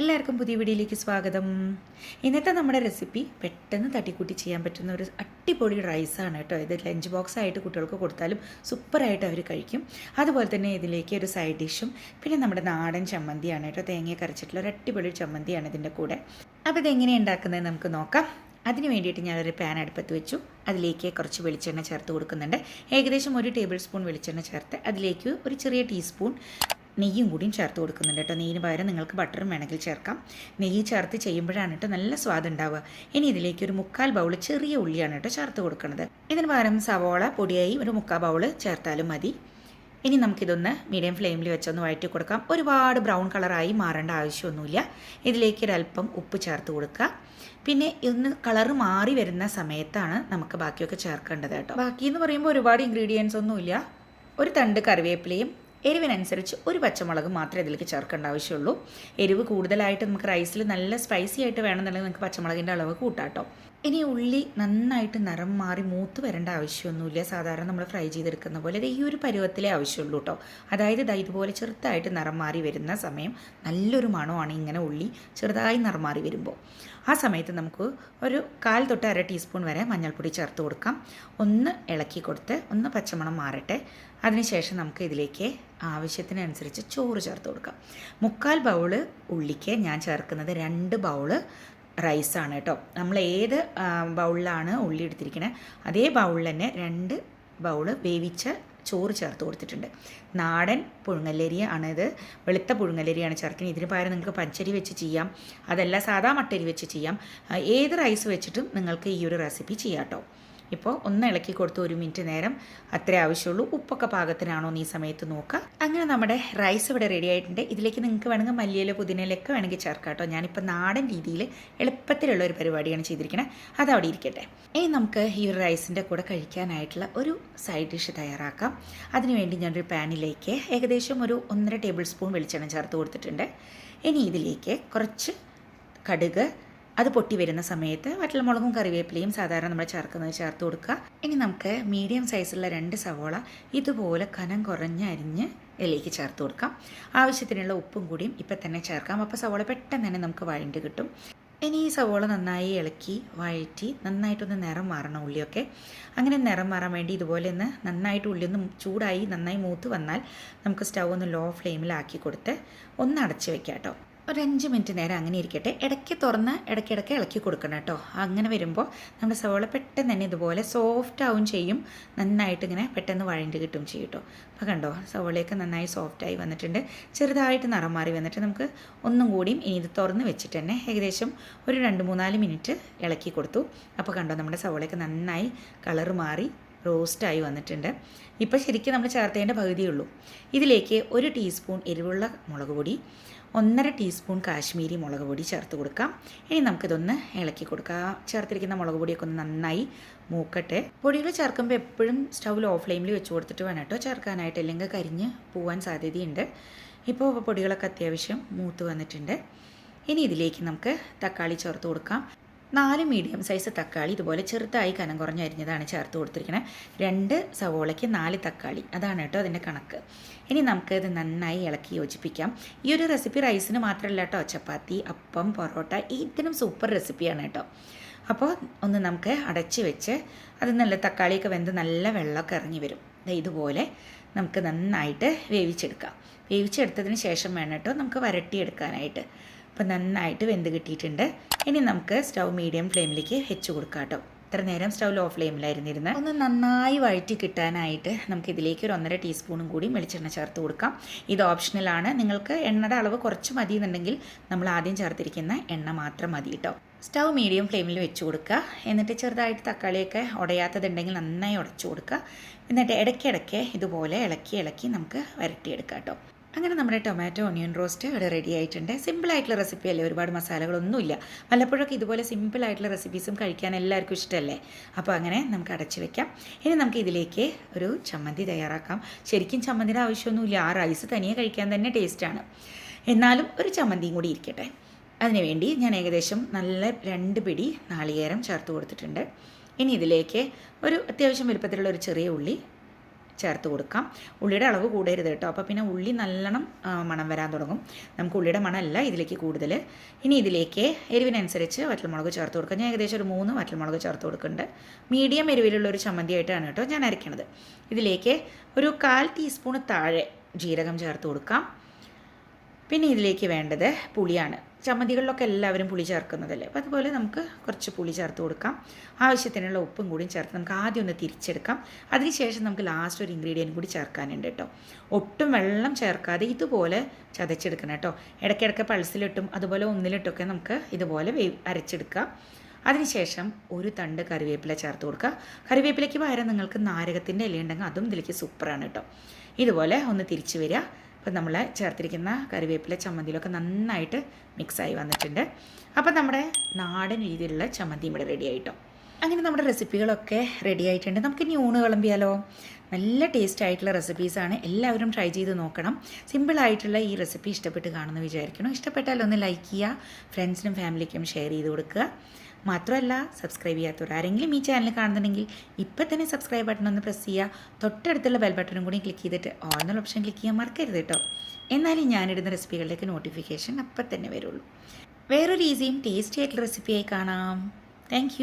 എല്ലാവർക്കും പുതിയ വീഡിയോയിലേക്ക് സ്വാഗതം. ഇന്നത്തെ നമ്മുടെ റെസിപ്പി പെട്ടെന്ന് തട്ടിക്കൂട്ടി ചെയ്യാൻ പറ്റുന്ന ഒരു അടിപൊളി റൈസാണ് കേട്ടോ. ഇത് ലഞ്ച് ബോക്സ് ആയിട്ട് കുട്ടികൾക്ക് കൊടുത്താലും സൂപ്പറായിട്ട് അവർ കഴിക്കും. അതുപോലെ തന്നെ ഇതിലേക്ക് ഒരു സൈഡ് ഡിഷും പിന്നെ നമ്മുടെ നാടൻ ചമ്മന്തിയാണ് കേട്ടോ. തേങ്ങ കരച്ചിട്ടുള്ള ഒരു അടിപൊളി ചമ്മന്തിയാണ് ഇതിന്റെ കൂടെ. അപ്പോൾ ഇതെങ്ങനെയാണ് ഉണ്ടാക്കുന്നത് നമുക്ക് നോക്കാം. അതിന് വേണ്ടിയിട്ട് ഞാനൊരു പാൻ അടുപ്പത്ത് വെച്ചു. അതിലേക്ക് കുറച്ച് വെളിച്ചെണ്ണ ചേർത്ത് കൊടുക്കുന്നുണ്ട്. ഏകദേശം ഒരു ടേബിൾ സ്പൂൺ വെളിച്ചെണ്ണ ചേർത്ത് അതിലേക്ക് ഒരു ചെറിയ ടീസ്പൂൺ നെയ്യും കൂടിയും ചേർത്ത് കൊടുക്കുന്നുണ്ട് കേട്ടോ. നെയ്യിന് പകരം നിങ്ങൾക്ക് ബട്ടറും വേണമെങ്കിൽ ചേർക്കാം. നെയ്യ് ചേർത്ത് ചെയ്യുമ്പോഴാണ് കേട്ടോ നല്ല സ്വാദ് ഉണ്ടാവുക. ഇനി ഇതിലേക്ക് ഒരു മുക്കാൽ ബൗൾ ചെറിയ ഉള്ളിയാണ് കേട്ടോ ചേർത്ത് കൊടുക്കുന്നത് ഇതിന് പകരം സവോള പൊടിയായി ഒരു മുക്കാൽ ബൗൾ ചേർത്താലും മതി. ഇനി നമുക്കിതൊന്ന് മീഡിയം ഫ്ലെയിമിൽ വെച്ചൊന്ന് വഴറ്റി കൊടുക്കാം. ഒരുപാട് ബ്രൗൺ കളറായി മാറേണ്ട ആവശ്യമൊന്നുമില്ല. ഇതിലേക്ക് ഒരല്പം ഉപ്പ് ചേർത്ത് കൊടുക്കുക. പിന്നെ ഇന്ന് കളർ മാറി വരുന്ന സമയത്താണ് നമുക്ക് ബാക്കിയൊക്കെ ചേർക്കേണ്ടത് കേട്ടോ. ബാക്കി എന്ന് പറയുമ്പോൾ ഒരുപാട് ഇൻഗ്രീഡിയൻസ് ഒന്നുമില്ല. ഒരു തണ്ട് കറിവേപ്പിലയും എരിവിനനുസരിച്ച് ഒരു പച്ചമുളക് മാത്രമേ ഇതിലേക്ക് ചേർക്കേണ്ട ആവശ്യമുള്ളൂ. എരിവ് കൂടുതലായിട്ട് നമുക്ക് റൈസിൽ നല്ല സ്പൈസി ആയിട്ട് വേണമെന്നുണ്ടെങ്കിൽ നിങ്ങൾക്ക് പച്ചമുളകിന്റെ അളവ് കൂട്ടാട്ടോ ഇനി ഉള്ളി നന്നായിട്ട് നിറം മാറി മൂത്ത് വരേണ്ട ആവശ്യമൊന്നുമില്ല. സാധാരണ നമ്മൾ ഫ്രൈ ചെയ്തെടുക്കുന്ന പോലെ ഈ ഒരു പരുവത്തിലേ ആവശ്യമുള്ളൂ കേട്ടോ അതായത് ഇതാ ഇതുപോലെ ചെറുതായിട്ട് നിറം മാറി വരുന്ന സമയം നല്ലൊരു മണമാണ് ഇങ്ങനെ ഉള്ളി ചെറുതായി നിറം മാറി വരുമ്പോൾ. ആ സമയത്ത് നമുക്ക് ഒരു കാൽ തൊട്ട് അര ടീസ്പൂൺ വരെ മഞ്ഞൾപ്പൊടി ചേർത്ത് കൊടുക്കാം. ഒന്ന് ഇളക്കി കൊടുത്ത് ഒന്ന് പച്ചമണം മാറട്ടെ. അതിനുശേഷം നമുക്ക് ഇതിലേക്ക് ആവശ്യത്തിനനുസരിച്ച് ചോറ് ചേർത്ത് കൊടുക്കാം. മുക്കാൽ ബൗൾ ഉള്ളിക്ക് ഞാൻ ചേർക്കുന്നത് രണ്ട് ബൗൾ റൈസാണ് കേട്ടോ. നമ്മൾ ഏത് ബൗളിലാണ് ഉള്ളി എടുത്തിരിക്കുന്നത് അതേ ബൗളിൽ തന്നെ രണ്ട് ബൗൾ വേവിച്ച ചോറ് ചേർത്ത് കൊടുത്തിട്ടുണ്ട്. നാടൻ പുഴുങ്ങല്ലരി ആണിത് വെളുത്ത പുഴുങ്ങല്ലരിയാണ് ചേർക്കുന്നത് ഇതിന് പകരം നിങ്ങൾക്ക് പച്ചരി വെച്ച് ചെയ്യാം. അതല്ല സാധാ മട്ടരി വെച്ച് ചെയ്യാം. ഏത് റൈസ് വെച്ചിട്ടും നിങ്ങൾക്ക് ഈ ഒരു റെസിപ്പി ചെയ്യാം കേട്ടോ. ഇപ്പോൾ ഒന്ന് ഇളക്കി കൊടുത്ത് ഒരു മിനിറ്റ് നേരം അത്രേ ആവശ്യമുള്ളൂ. ഉപ്പൊക്കെ പാകത്തിനാണോ എന്ന് ഈ സമയത്ത് നോക്കുക. അങ്ങനെ നമ്മുടെ റൈസ് ഇവിടെ റെഡി ആയിട്ടുണ്ട്. ഇതിലേക്ക് നിങ്ങൾക്ക് വേണമെങ്കിൽ മല്ലിയില പുതിനയിലൊക്കെ വേണമെങ്കിൽ ചേർക്കാം കേട്ടോ. ഞാനിപ്പോൾ നാടൻ രീതിയിൽ എളുപ്പത്തിലുള്ള ഒരു പരിപാടിയാണ് ചെയ്തിരിക്കുന്നത് അവിടെ ഇരിക്കട്ടെ. ഇനി നമുക്ക് ഈ ഒരു റൈസിന്റെ കൂടെ കഴിക്കാനായിട്ടുള്ള ഒരു സൈഡ് ഡിഷ് തയ്യാറാക്കാം. അതിനുവേണ്ടി ഞാനൊരു പാനിലേക്ക് ഏകദേശം ഒരു ഒന്നര ടേബിൾ സ്പൂൺ വെളിച്ചെണ്ണ ചേർത്ത് കൊടുത്തിട്ടുണ്ട്. ഇനി ഇതിലേക്ക് കുറച്ച് കടുക് അത് പൊട്ടി വരുന്ന സമയത്ത് വറ്റൽമുളകും കറിവേപ്പിലയും സാധാരണ നമ്മൾ ചേർക്കുന്നത് ചേർത്ത് കൊടുക്കുക. ഇനി നമുക്ക് മീഡിയം സൈസുള്ള രണ്ട് സവോള ഇതുപോലെ കനം കുറഞ്ഞ് അരിഞ്ഞ് ഇതിലേക്ക് ചേർത്ത് കൊടുക്കാം. ആവശ്യത്തിനുള്ള ഉപ്പും കൂടിയും ഇപ്പം തന്നെ ചേർക്കാം. അപ്പോൾ സവോള പെട്ടെന്ന് തന്നെ നമുക്ക് വഴണ്ട് കിട്ടും. ഇനി ഈ സവോള നന്നായി ഇളക്കി വഴറ്റി നന്നായിട്ടൊന്ന് നിറം മാറണം ഉള്ളിയൊക്കെ. അങ്ങനെ നിറം മാറാൻ വേണ്ടി ഇതുപോലെ ഒന്ന് നന്നായിട്ട് ഉള്ളി ഒന്ന് ചൂടായി നന്നായി മൂത്ത് വന്നാൽ നമുക്ക് സ്റ്റൗ ഒന്ന് ലോ ഫ്ലെയിമിലാക്കി കൊടുത്ത് ഒന്ന് അടച്ച് വെക്കാം കേട്ടോ. ഒരു അഞ്ച് മിനിറ്റ് നേരം അങ്ങനെ ഇരിക്കട്ടെ. ഇടയ്ക്ക് തുറന്ന് ഇടയ്ക്കിടയ്ക്ക് ഇളക്കി കൊടുക്കണം കേട്ടോ. അങ്ങനെ വരുമ്പോൾ നമ്മുടെ സവോള പെട്ടെന്ന് തന്നെ ഇതുപോലെ സോഫ്റ്റ് ആവും ചെയ്യും. നന്നായിട്ട് ഇങ്ങനെ പെട്ടെന്ന് വഴണ്ടി കിട്ടും ചെയ്യും കേട്ടോ. അപ്പോൾ കണ്ടോ സവോളയൊക്കെ നന്നായി സോഫ്റ്റായി വന്നിട്ടുണ്ട്. ചെറുതായിട്ട് നിറം മാറി വന്നിട്ട് നമുക്ക് ഒന്നും കൂടിയും ഇനി ഇത് തുറന്ന് വെച്ചിട്ട് തന്നെ ഏകദേശം ഒരു രണ്ട് മൂന്നാൽ മിനിറ്റ് ഇളക്കി കൊടുത്തു. അപ്പോൾ കണ്ടോ നമ്മുടെ സവോളയൊക്കെ നന്നായി കളറ് മാറി. റോസ്റ്റായി വന്നിട്ടുണ്ട്. ഇപ്പോൾ ശരിക്കും നമ്മൾ ചേർത്തേണ്ട പകുതിയുള്ളൂ ഇതിലേക്ക് ഒരു ടീസ്പൂൺ എരിവുള്ള മുളക് പൊടി ഒന്നര ടീസ്പൂൺ കാശ്മീരി മുളക് പൊടി ചേർത്ത് കൊടുക്കാം. ഇനി നമുക്കിതൊന്ന് ഇളക്കി കൊടുക്കാം. ചേർത്തിരിക്കുന്ന മുളക് പൊടിയൊക്കെ ഒന്ന് നന്നായി മൂക്കട്ടെ. പൊടികൾ ചേർക്കുമ്പോൾ എപ്പോഴും സ്റ്റൗവിൽ ഓഫ് ഫ്ലെയിമിൽ വെച്ച് കൊടുത്തിട്ട് വേണം കേട്ടോ ചേർക്കാനായിട്ട്. അല്ലെങ്കിൽ കരിഞ്ഞ് പോവാൻ സാധ്യതയുണ്ട്. ഇപ്പോൾ പൊടികളൊക്കെ അത്യാവശ്യം മൂത്ത് വന്നിട്ടുണ്ട്. ഇനി ഇതിലേക്ക് നമുക്ക് തക്കാളി ചേർത്ത് കൊടുക്കാം. നാല് മീഡിയം സൈസ് തക്കാളി ഇതുപോലെ ചെറുതായി കനം കുറഞ്ഞ് അരിഞ്ഞതാണ് ചേർത്ത് കൊടുത്തിരിക്കുന്നത് രണ്ട് സവോളയ്ക്ക് നാല് തക്കാളി. അതാണ് കേട്ടോ അതിന്റെ കണക്ക്. ഇനി നമുക്ക് ഇത് നന്നായി ഇളക്കി യോജിപ്പിക്കാം. ഈ ഒരു റെസിപ്പി റൈസിന് മാത്രമല്ല കേട്ടോ. ചപ്പാത്തി അപ്പം പൊറോട്ട ഇതിനും സൂപ്പർ റെസിപ്പിയാണ് കേട്ടോ. അപ്പോൾ ഒന്ന് നമുക്ക് അടച്ച് വെച്ച് അത് നല്ല തക്കാളിയൊക്കെ വെന്ത് നല്ല വെള്ളമൊക്കെ ഇറങ്ങി വരും. ഇതുപോലെ നമുക്ക് നന്നായിട്ട് വേവിച്ചെടുക്കാം. വേവിച്ചെടുത്തതിന് ശേഷം വേണം കേട്ടോ നമുക്ക് വരട്ടിയെടുക്കാനായിട്ട്. അപ്പോൾ നന്നായിട്ട് വെന്ത് കിട്ടിയിട്ടുണ്ട്. ഇനി നമുക്ക് സ്റ്റൗ മീഡിയം ഫ്ലെയിമിലേക്ക് വെച്ച് കൊടുക്കാം കേട്ടോ ഇത്ര നേരം സ്റ്റൗ ലോ ഫ്ലെയിമിലായിരുന്നിരുന്ന്. ഒന്ന് നന്നായി വഴറ്റി കിട്ടാനായിട്ട് നമുക്ക് ഇതിലേക്ക് ഒരു ഒന്നര ടീസ്പൂണും കൂടി വെളിച്ചെണ്ണ ചേർത്ത് കൊടുക്കാം. ഇത് ഓപ്ഷണലാണ് നിങ്ങൾക്ക് എണ്ണയുടെ അളവ് കുറച്ച് മതി എന്നുണ്ടെങ്കിൽ നമ്മൾ ആദ്യം ചേർത്തിരിക്കുന്ന എണ്ണ മാത്രം മതി കേട്ടോ. സ്റ്റൗ മീഡിയം ഫ്ലെയിമിൽ വെച്ച് കൊടുക്കുക. എന്നിട്ട് ചെറുതായിട്ട് തക്കാളിയൊക്കെ ഉടയാത്തതുണ്ടെങ്കിൽ നന്നായി ഉടച്ചു കൊടുക്കുക. എന്നിട്ട് ഇടയ്ക്കിടയ്ക്ക് ഇതുപോലെ ഇളക്കി ഇളക്കി നമുക്ക് വരട്ടിയെടുക്കാം കേട്ടോ. അങ്ങനെ നമ്മുടെ ടൊമാറ്റോ ഒണിയൻ റോസ്റ്റ് ഇവിടെ റെഡി ആയിട്ടുണ്ട്. സിമ്പിളായിട്ടുള്ള റെസിപ്പി അല്ലേ? ഒരുപാട് മസാലകളൊന്നുമില്ല. വല്ലപ്പോഴൊക്കെ ഇതുപോലെ സിമ്പിളായിട്ടുള്ള റെസിപ്പീസും കഴിക്കാൻ എല്ലാവർക്കും ഇഷ്ടമല്ലേ? അപ്പോൾ അങ്ങനെ നമുക്ക് അടച്ചു വെക്കാം. ഇനി നമുക്ക് ഇതിലേക്ക് ഒരു ചമ്മന്തി തയ്യാറാക്കാം. ശരിക്കും ചമ്മന്തിയുടെ ആവശ്യമൊന്നുമില്ല. ആ റൈസ് തനിയെ കഴിക്കാൻ തന്നെ ടേസ്റ്റാണ് എന്നാലും ഒരു ചമ്മന്തിയും കൂടി ഇരിക്കട്ടെ. അതിനുവേണ്ടി ഞാൻ ഏകദേശം നല്ല രണ്ട് പിടി നാളികേരം ചേർത്ത് കൊടുത്തിട്ടുണ്ട്. ഇനി ഇതിലേക്ക് ഒരു അത്യാവശ്യം വലുപ്പത്തിലുള്ള ഒരു ചെറിയ ഉള്ളി ചേർത്ത് കൊടുക്കാം. ഉള്ളിയുടെ അളവ് കൂടരുത് കേട്ടോ. അപ്പോൾ പിന്നെ ഉള്ളി നല്ലോണം മണം വരാൻ തുടങ്ങും. നമുക്ക് ഉള്ളിയുടെ മണമല്ല ഇതിലേക്ക് കൂടുതൽ. ഇനി ഇതിലേക്ക് എരിവിനനുസരിച്ച് വറ്റൽമുളക് ചേർത്ത് കൊടുക്കാം. ഞാൻ ഏകദേശം ഒരു മൂന്ന് വറ്റൽമുളക് ചേർത്ത് കൊടുക്കുന്നുണ്ട്. മീഡിയം എരിവിലുള്ള ഒരു ചമ്മന്തി ആയിട്ടാണ് കേട്ടോ ഞാൻ അരയ്ക്കണത്. ഇതിലേക്ക് ഒരു കാൽ ടീസ്പൂൺ താഴെ ജീരകം ചേർത്ത് കൊടുക്കാം. പിന്നെ ഇതിലേക്ക് വേണ്ടത് പുളിയാണ്. ചമ്മന്തികളിലൊക്കെ എല്ലാവരും പുളി ചേർക്കുന്നതല്ലേ? അപ്പോൾ അതുപോലെ നമുക്ക് കുറച്ച് പുളി ചേർത്ത് കൊടുക്കാം. ആവശ്യത്തിനുള്ള ഉപ്പും കൂടി ചേർത്ത് നമുക്ക് ആദ്യം ഒന്ന് തിരിച്ചെടുക്കാം. അതിനുശേഷം നമുക്ക് ലാസ്റ്റ് ഒരു ഇൻഗ്രീഡിയന്റ് കൂടി ചേർക്കാനുണ്ട് കേട്ടോ. ഒട്ടും വെള്ളം ചേർക്കാതെ ഇതുപോലെ ചതച്ചെടുക്കണം കേട്ടോ. ഇടയ്ക്കിടയ്ക്ക് പൾസിലിട്ടും അതുപോലെ ഒന്നിലിട്ടൊക്കെ നമുക്ക് ഇതുപോലെ അരച്ചെടുക്കാം. അതിനുശേഷം ഒരു തണ്ട് കറിവേപ്പില ചേർത്ത് കൊടുക്കുക. കറിവേപ്പിലയ്ക്ക് പകരം നിങ്ങൾക്ക് നാരകത്തിന്റെ ഇല ഉണ്ടെങ്കിൽ അതും ഇതിലേക്ക് സൂപ്പറാണ് കേട്ടോ. ഇതുപോലെ ഒന്ന് തിരിച്ചു വരിക. അപ്പോൾ നമ്മൾ ചേർത്തിരിക്കുന്ന കറിവേപ്പില ചമ്മന്തിയിലൊക്കെ നന്നായിട്ട് മിക്സായി വന്നിട്ടുണ്ട്. അപ്പോൾ നമ്മുടെ നാടൻ രീതിയിലുള്ള ചമ്മന്തി ഇവിടെ റെഡി ആയിട്ടോ. അങ്ങനെ നമ്മുടെ റെസിപ്പികളൊക്കെ റെഡി ആയിട്ടുണ്ട്. നമുക്ക് ഇനി ഊണ് വിളമ്പിയാലോ? നല്ല ടേസ്റ്റ് ആയിട്ടുള്ള റെസിപ്പീസാണ് എല്ലാവരും ട്രൈ ചെയ്ത് നോക്കണം. സിമ്പിളായിട്ടുള്ള ഈ റെസിപ്പി ഇഷ്ടപ്പെട്ട് കാണുമെന്ന് വിചാരിക്കണം ഇഷ്ടപ്പെട്ടാൽ ഒന്ന് ലൈക്ക് ചെയ്യുക. ഫ്രണ്ട്സിനും ഫാമിലിക്കും ഷെയർ ചെയ്ത് കൊടുക്കുക. മാത്രമല്ല സബ്സ്ക്രൈബ് ചെയ്യാത്തവർ ആരെങ്കിലും ഈ ചാനൽ കാണുന്നുണ്ടെങ്കിൽ ഇപ്പം തന്നെ സബ്സ്ക്രൈബ് ബട്ടൺ ഒന്ന് പ്രസ് ചെയ്യുക. തൊട്ടടുത്തുള്ള ബെൽ ബട്ടണും കൂടി ക്ലിക്ക് ചെയ്തിട്ട് ഓൾ എന്നുള്ള ഓപ്ഷൻ ക്ലിക്ക് ചെയ്യാൻ മറക്കരുത് കേട്ടോ. എന്നാലും ഞാനിടുന്ന റെസിപ്പികളിലേക്ക് നോട്ടിഫിക്കേഷൻ അപ്പം തന്നെ വരുള്ളൂ. വേറൊരു ഈസിയും ടേസ്റ്റി ആയിട്ടുള്ള റെസിപ്പിയായി കാണാം. താങ്ക്